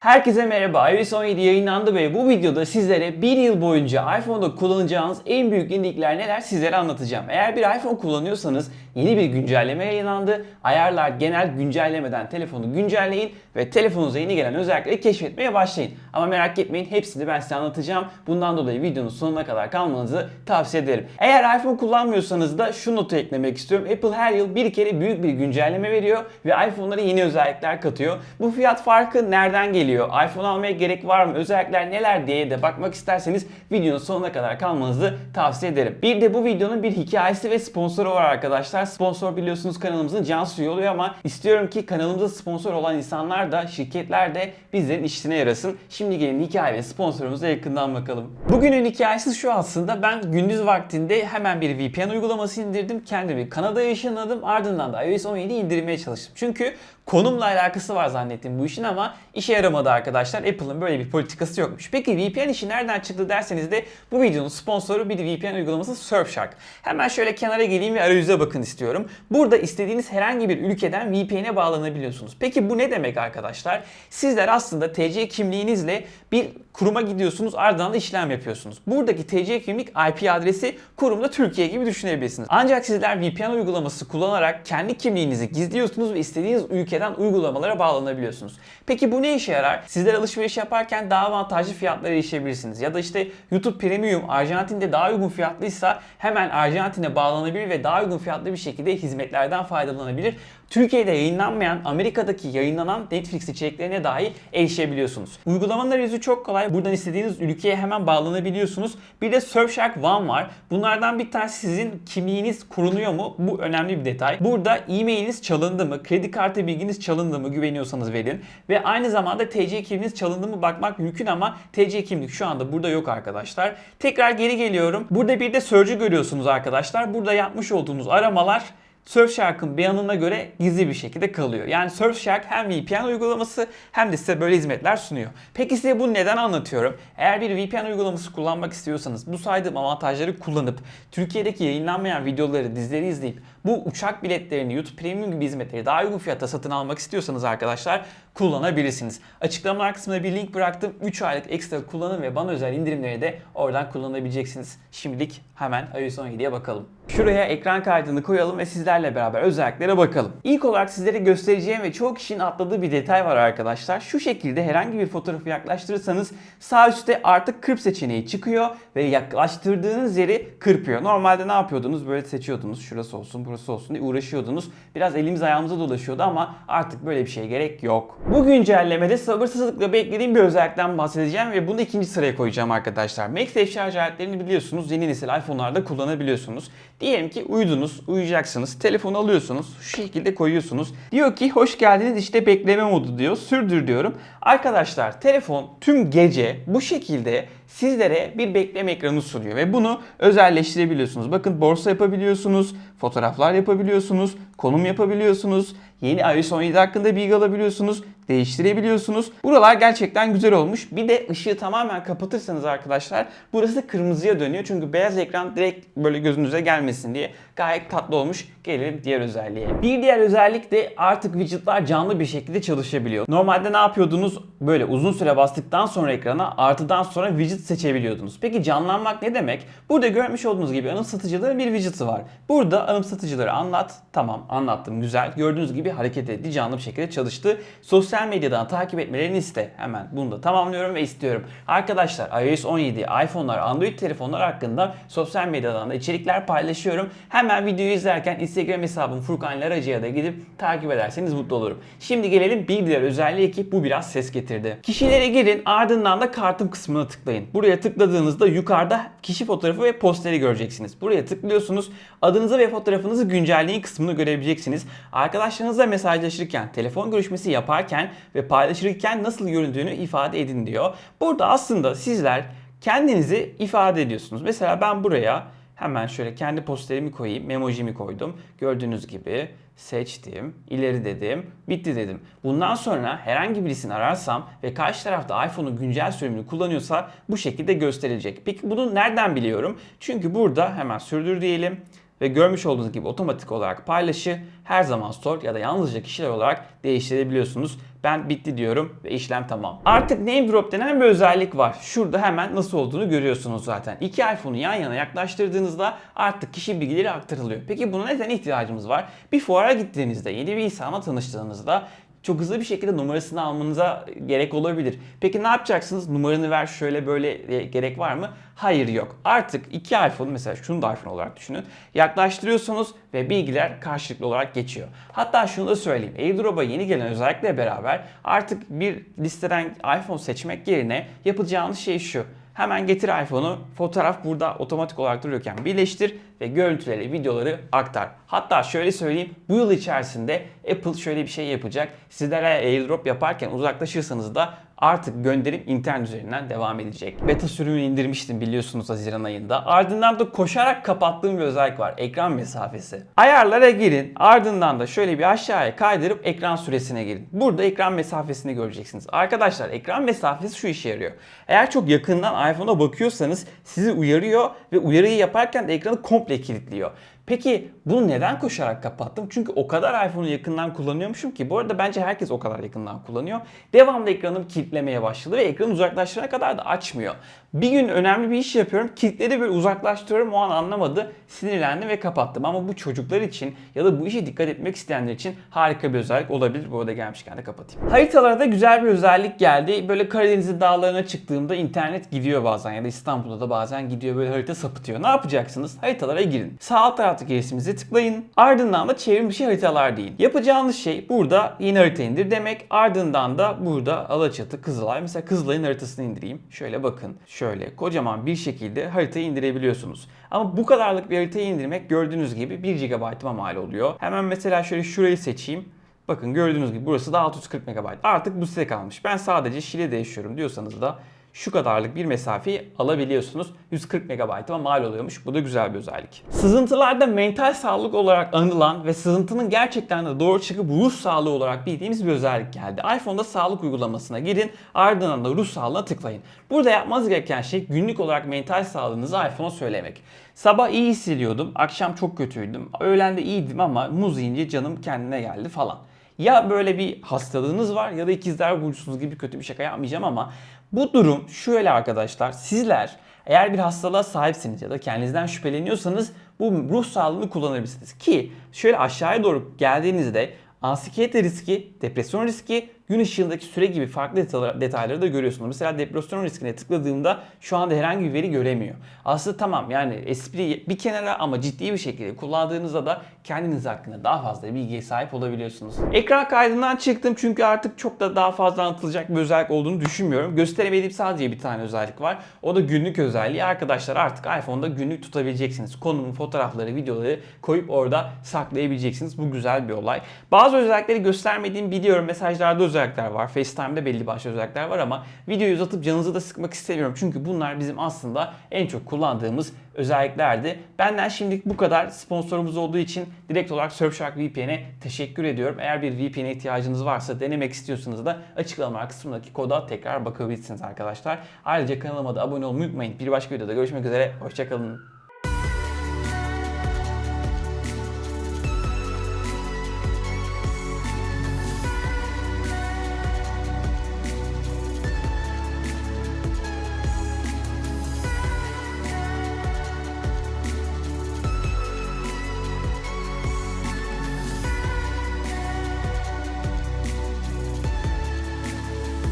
Herkese merhaba. iOS 17 yayınlandı ve bu videoda sizlere bir yıl boyunca iPhone'da kullanacağınız en büyük yenilikler neler sizlere anlatacağım. Eğer bir iPhone kullanıyorsanız yeni bir güncelleme yayınlandı. Ayarlar genel güncellemeden telefonu güncelleyin ve telefonunuza yeni gelen özellikleri keşfetmeye başlayın. Ama merak etmeyin hepsini ben size anlatacağım. Bundan dolayı videonun sonuna kadar kalmanızı tavsiye ederim. Eğer iPhone kullanmıyorsanız da şu notu eklemek istiyorum. Apple her yıl bir kere büyük bir güncelleme veriyor ve iPhone'lara yeni özellikler katıyor. Bu fiyat farkı nereden geliyor? iPhone almaya gerek var mı? Özellikler neler diye de bakmak isterseniz videonun sonuna kadar kalmanızı tavsiye ederim. Bir de bu videonun bir hikayesi ve sponsoru var arkadaşlar. Sponsor biliyorsunuz kanalımızın can suyu oluyor ama istiyorum ki kanalımıza sponsor olan insanlar da şirketler de bizlerin işine yarasın. Şimdi gelin hikaye ve sponsorumuza yakından bakalım. Bugünün hikayesi şu aslında ben gündüz vaktinde hemen bir VPN uygulaması indirdim. Kendimi Kanada'ya ışınladım. Ardından da iOS 17 indirmeye çalıştım. Çünkü konumla alakası var zannettim bu işin ama işe yaramadı arkadaşlar. Apple'ın böyle bir politikası yokmuş. Peki VPN işi nereden çıktı derseniz de bu videonun sponsoru bir VPN uygulaması Surfshark. Hemen şöyle kenara geleyim ve arayüze bakın istiyorum. Burada istediğiniz herhangi bir ülkeden VPN'e bağlanabiliyorsunuz. Peki bu ne demek arkadaşlar? Sizler aslında TC kimliğinizle bir kuruma gidiyorsunuz ardından da işlem yapıyorsunuz. Buradaki TC kimlik IP adresi kurumda Türkiye gibi düşünebilirsiniz. Ancak sizler VPN uygulaması kullanarak kendi kimliğinizi gizliyorsunuz ve istediğiniz ülkeden uygulamalara bağlanabiliyorsunuz. Peki bu ne işe yarar? Sizler alışveriş yaparken daha avantajlı fiyatlara erişebilirsiniz. Ya da işte YouTube Premium Arjantin'de daha uygun fiyatlıysa hemen Arjantin'e bağlanabilir ve daha uygun fiyatlı bir şekilde hizmetlerden faydalanabilir. Türkiye'de yayınlanmayan, Amerika'daki yayınlanan Netflix içeriklerine dahi erişebiliyorsunuz. Uygulamanın arayüzü çok kolay. Buradan istediğiniz ülkeye hemen bağlanabiliyorsunuz. Bir de Surfshark One var. Bunlardan bir tanesi sizin kimliğiniz korunuyor mu? Bu önemli bir detay. Burada e-mailiniz çalındı mı? Kredi kartı bilginiz çalındı mı? Güveniyorsanız verin. Ve aynı zamanda TC kimliğiniz çalındı mı bakmak mümkün ama TC kimlik şu anda burada yok arkadaşlar. Tekrar geri geliyorum. Burada bir de Surge'ü görüyorsunuz arkadaşlar. Burada yapmış olduğunuz aramalar Surfshark'ın beyanına göre gizli bir şekilde kalıyor. Yani Surfshark hem VPN uygulaması hem de size böyle hizmetler sunuyor. Peki size bunu neden anlatıyorum? Eğer bir VPN uygulaması kullanmak istiyorsanız bu saydığım avantajları kullanıp Türkiye'deki yayınlanmayan videoları, dizileri izleyip bu uçak biletlerini, YouTube Premium gibi hizmetleri daha uygun fiyata satın almak istiyorsanız arkadaşlar kullanabilirsiniz. Açıklamalar kısmına bir link bıraktım. 3 aylık ekstra kullanım ve bana özel indirimleri de oradan kullanabileceksiniz. Şimdilik hemen iOS 17'ye bakalım. Şuraya ekran kaydını koyalım ve sizlerle beraber özelliklere bakalım. İlk olarak sizlere göstereceğim ve çoğu kişinin atladığı bir detay var arkadaşlar. Şu şekilde herhangi bir fotoğrafı yaklaştırırsanız sağ üstte artık kırp seçeneği çıkıyor ve yaklaştırdığınız yeri kırpıyor. Normalde ne yapıyordunuz? Böyle seçiyordunuz. Şurası olsun, burası olsun diye uğraşıyordunuz. Biraz elimiz ayağımıza dolaşıyordu ama artık böyle bir şeye gerek yok. Bu güncellemede sabırsızlıkla beklediğim bir özellikten bahsedeceğim ve bunu ikinci sıraya koyacağım arkadaşlar. MagSafe şarj aletlerini biliyorsunuz. Yeni nesil iPhone'larda kullanabiliyorsunuz. Diyelim ki uyudunuz, uyuyacaksınız. Telefonu alıyorsunuz. Şu şekilde koyuyorsunuz. Diyor ki hoş geldiniz işte bekleme modu diyor. Sürdür diyorum. Arkadaşlar telefon tüm gece bu şekilde sizlere bir bekleme ekranı sunuyor ve bunu özelleştirebiliyorsunuz. Bakın borsa yapabiliyorsunuz, fotoğraflar yapabiliyorsunuz, konum yapabiliyorsunuz, yeni iOS 17 hakkında bilgi alabiliyorsunuz, değiştirebiliyorsunuz. Buralar gerçekten güzel olmuş. Bir de ışığı tamamen kapatırsanız arkadaşlar burası kırmızıya dönüyor. Çünkü beyaz ekran direkt böyle gözünüze gelmesin diye gayet tatlı olmuş. Gelelim diğer özelliğe. Bir diğer özellik de artık widgetlar canlı bir şekilde çalışabiliyor. Normalde ne yapıyordunuz? Böyle uzun süre bastıktan sonra ekrana artıdan sonra widget seçebiliyordunuz. Peki canlanmak ne demek? Burada görmüş olduğunuz gibi anımsatıcıların bir widget'ı var. Burada anımsatıcıları anlat. Tamam anlattım güzel. Gördüğünüz gibi hareket etti. Canlı bir şekilde çalıştı. Sosyal medyadan takip etmelerini iste. Hemen bunu da tamamlıyorum ve istiyorum. Arkadaşlar iOS 17, iPhone'lar, Android telefonlar hakkında sosyal medyadan da içerikler paylaşıyorum. Hemen videoyu izlerken Instagram hesabım Furkan Laracı'ya da gidip takip ederseniz mutlu olurum. Şimdi gelelim bilgiler özelliği ki bu biraz ses getirdi. Kişilere girin ardından da kartım kısmına tıklayın. Buraya tıkladığınızda yukarıda kişi fotoğrafı ve posteri göreceksiniz. Buraya tıklıyorsunuz. Adınızı ve fotoğrafınızı güncelleyin kısmını görebileceksiniz. Arkadaşlarınızla mesajlaşırken, telefon görüşmesi yaparken ve paylaşırken nasıl göründüğünü ifade edin diyor. Burada aslında sizler kendinizi ifade ediyorsunuz. Mesela ben buraya hemen şöyle kendi posterimi koyayım, emojimi koydum. Gördüğünüz gibi seçtim, ileri dedim, bitti dedim. Bundan sonra herhangi birisini ararsam ve karşı tarafta iPhone'un güncel sürümünü kullanıyorsa bu şekilde gösterilecek. Peki bunu nereden biliyorum? Çünkü burada hemen sürdür diyelim ve görmüş olduğunuz gibi otomatik olarak paylaşı her zaman store ya da yalnızca kişiler olarak değiştirebiliyorsunuz. Ben bitti diyorum ve işlem tamam. Artık name drop denen bir özellik var. Şurada hemen nasıl olduğunu görüyorsunuz zaten. İki iPhone'u yan yana yaklaştırdığınızda artık kişi bilgileri aktarılıyor. Peki buna neden ihtiyacımız var? Bir fuara gittiğinizde, yeni bir insanla tanıştığınızda çok hızlı bir şekilde numarasını almanıza gerek olabilir. Peki ne yapacaksınız? Numaranı ver şöyle böyle e, gerek var mı? Hayır yok. Artık iki iPhone mesela şunu da iPhone olarak düşünün. Yaklaştırıyorsunuz ve bilgiler karşılıklı olarak geçiyor. Hatta şunu da söyleyeyim. AirDrop'a yeni gelen özellikle beraber artık bir listeden iPhone seçmek yerine yapacağınız şey şu. Hemen getir iPhone'u, fotoğraf burada otomatik olarak duruyorken birleştir ve görüntüleri, videoları aktar. Hatta şöyle söyleyeyim, bu yıl içerisinde Apple şöyle bir şey yapacak. Sizlere AirDrop yaparken uzaklaşırsanız da artık gönderim internet üzerinden devam edecek. Beta sürümünü indirmiştim biliyorsunuz Haziran ayında. Ardından da koşarak kapattığım bir özellik var. Ekran mesafesi. Ayarlara girin. Ardından da şöyle bir aşağıya kaydırıp ekran süresine girin. Burada ekran mesafesini göreceksiniz. Arkadaşlar ekran mesafesi şu işe yarıyor. Eğer çok yakından iPhone'a bakıyorsanız sizi uyarıyor ve uyarıyı yaparken de ekranı komple kilitliyor. Peki bunu neden koşarak kapattım? Çünkü o kadar iPhone'u yakından kullanıyormuşum ki bu arada bence herkes o kadar yakından kullanıyor. Devamlı ekranım kilitlemeye başladı ve ekranı uzaklaştırana kadar da açmıyor. Bir gün önemli bir iş yapıyorum. Kilitledi böyle uzaklaştırıyorum o an anlamadı. Sinirlendim ve kapattım. Ama bu çocuklar için ya da bu işe dikkat etmek isteyenler için harika bir özellik olabilir. Bu arada gelmişken de kapatayım. Haritalarda güzel bir özellik geldi. Böyle Karadeniz'in dağlarına çıktığımda internet gidiyor bazen ya da İstanbul'da da bazen gidiyor böyle harita sapıtıyor. Ne yapacaksınız? Haritalara girin. Sağ alt taraftaki resmimize tıklayın. Ardından da çevrim dışı haritalar değil. Yapacağınız şey burada yeni harita indir demek. Ardından da burada Alaçatı, Kızılay. Mesela Kızılay'ın haritasını indireyim. Şöyle bakın. Şöyle kocaman bir şekilde haritayı indirebiliyorsunuz. Ama bu kadarlık bir haritayı indirmek gördüğünüz gibi 1 GB'ıma mal oluyor. Hemen mesela şöyle şurayı seçeyim. Bakın gördüğünüz gibi burası da 640 MB. Artık bu size kalmış. Ben sadece Şile'de yaşıyorum diyorsanız da şu kadarlık bir mesafeyi alabiliyorsunuz. 140 MB'a mal oluyormuş. Bu da güzel bir özellik. Sızıntılarda mental sağlık olarak anılan ve sızıntının gerçekten de doğru çıkıp ruh sağlığı olarak bildiğimiz bir özellik geldi. iPhone'da sağlık uygulamasına girin ardından da ruh sağlığına tıklayın. Burada yapmanız gereken şey günlük olarak mental sağlığınızı iPhone'a söylemek. Sabah iyi hissediyordum, akşam çok kötüydüm, öğlen de iyiydim ama muz yiyince canım kendine geldi falan. Ya böyle bir hastalığınız var ya da ikizler burcusunuz gibi kötü bir şaka yapmayacağım ama bu durum şöyle arkadaşlar. Sizler eğer bir hastalığa sahipsiniz ya da kendinizden şüpheleniyorsanız bu ruh sağlığını kullanabilirsiniz. Ki şöyle aşağıya doğru geldiğinizde anksiyete riski, depresyon riski, gün ışığındaki süre gibi farklı detayları, da görüyorsunuz. Mesela depresyon riskine tıkladığımda şu anda herhangi bir veri göremiyor. Aslında tamam yani espri bir kenara ama ciddi bir şekilde kullandığınızda da kendiniz hakkında daha fazla bilgiye sahip olabiliyorsunuz. Ekran kaydından çıktım çünkü artık çok da daha fazla anlatılacak bir özellik olduğunu düşünmüyorum. Gösteremediğim sadece bir tane özellik var. O da günlük özelliği. Arkadaşlar artık iPhone'da günlük tutabileceksiniz. Konumu, fotoğrafları, videoları koyup orada saklayabileceksiniz. Bu güzel bir olay. Bazı özellikleri göstermediğim biliyorum. Mesajlarda özellikler var. FaceTime'da belli başlı özellikler var ama videoyu uzatıp canınızı da sıkmak istemiyorum. Çünkü bunlar bizim aslında en çok kullandığımız özelliklerdi. Benden şimdilik bu kadar. Sponsorumuz olduğu için direkt olarak Surfshark VPN'e teşekkür ediyorum. Eğer bir VPN'e ihtiyacınız varsa denemek istiyorsanız da açıklama kısmındaki koda tekrar bakabilirsiniz arkadaşlar. Ayrıca kanalıma da abone olmayı unutmayın. Bir başka videoda görüşmek üzere. Hoşçakalın.